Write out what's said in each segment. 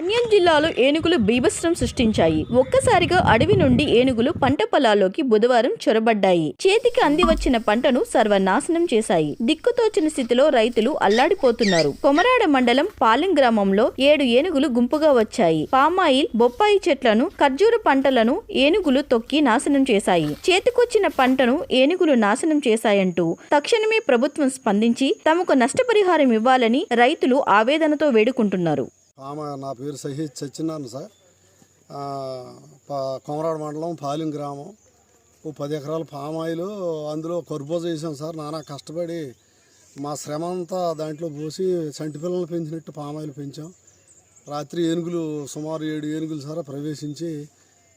అన్యం జిల్లాలో ఏనుగులు బీభత్సం సృష్టించాయి. ఒక్కసారిగా అడవి నుండి ఏనుగులు పంట పొలాల్లోకి బుధవారం చొరబడ్డాయి. చేతికి అంది వచ్చిన పంటను సర్వనాశనం చేశాయి. దిక్కుతోచిన స్థితిలో రైతులు అల్లాడిపోతున్నారు. కొమరాడ మండలం పాలెం గ్రామంలో ఏడు ఏనుగులు గుంపుగా వచ్చాయి. పామాయిల్ బొప్పాయి చెట్లను ఖర్జూర పంటలను ఏనుగులు తొక్కి నాశనం చేశాయి. చేతికొచ్చిన పంటను ఏనుగులు నాశనం చేశాయంటూ తక్షణమే ప్రభుత్వం స్పందించి తమకు నష్టపరిహారం ఇవ్వాలని రైతులు ఆవేదనతో వేడుకుంటున్నారు. ఆమె నా పేరు సహీద్ సత్యనారాయణ సార్. కొమరాడు మండలం పాలెం గ్రామం. ఓ పది ఎకరాల పామాయిలు అందులో కర్బూజ వేసాం సార్. నానా కష్టపడి మా శ్రమ అంతా దాంట్లో పోసి చంటి పిల్లలు పెంచినట్టు పామాయిలు పెంచాం. రాత్రి ఏనుగులు సుమారు ఏడు ఏనుగులు సార్ ప్రవేశించి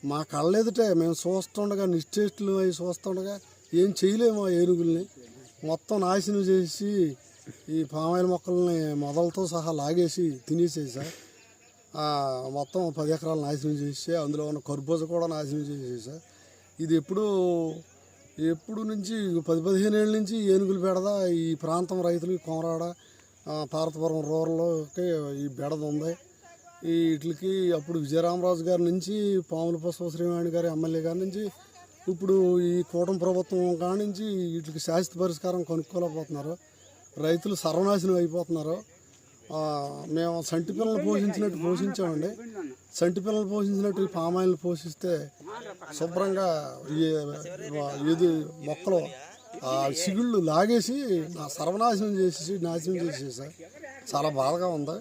మా కళ్ళెదుటే మేము చూస్తుండగా నిశ్చేష్టులు అవి చూస్తుండగా ఏం చేయలేము ఆ ఏనుగుల్ని. మొత్తం నాశనం చేసి ఈ పామాయిల్ మొక్కల్ని మొదలతో సహా లాగేసి తినేసేది సార్ మొత్తం పది ఎకరాలు నాశనం చేసే అందులో ఉన్న కర్బూజ కూడా నాశనం చేసేయి సార్ ఇది ఎప్పుడు ఎప్పుడు నుంచి పది పదిహేను ఏళ్ళ నుంచి ఏనుగులు బెడద ఈ ప్రాంతం రైతులు కోమరాడ పార్వతపురం రూరల్లోకి ఈ బెడద ఉంది. ఈ వీటికి అప్పుడు విజయరామరాజు గారి నుంచి పాముల పుష్ప శ్రీవాణి గారి ఎమ్మెల్యే గారి నుంచి ఇప్పుడు ఈ కూటమి ప్రభుత్వం కాడి నుంచి వీటికి శాశ్వత పరిష్కారం కొనుక్కోలేకపోతున్నారు. రైతులు సర్వనాశనం అయిపోతున్నారు. మేము సంటి పిల్లలు పోషించినట్టు పోషించామండి. సంటి పిల్లలు పోషించినట్టు పామాయిల్ని పోషిస్తే శుభ్రంగా ఈ ఇది మొక్కలు ఆ సిగుళ్ళు లాగేసి నా సర్వనాశనం చేసేసి నాశనం చేసేసా చాలా బాధగా ఉంది.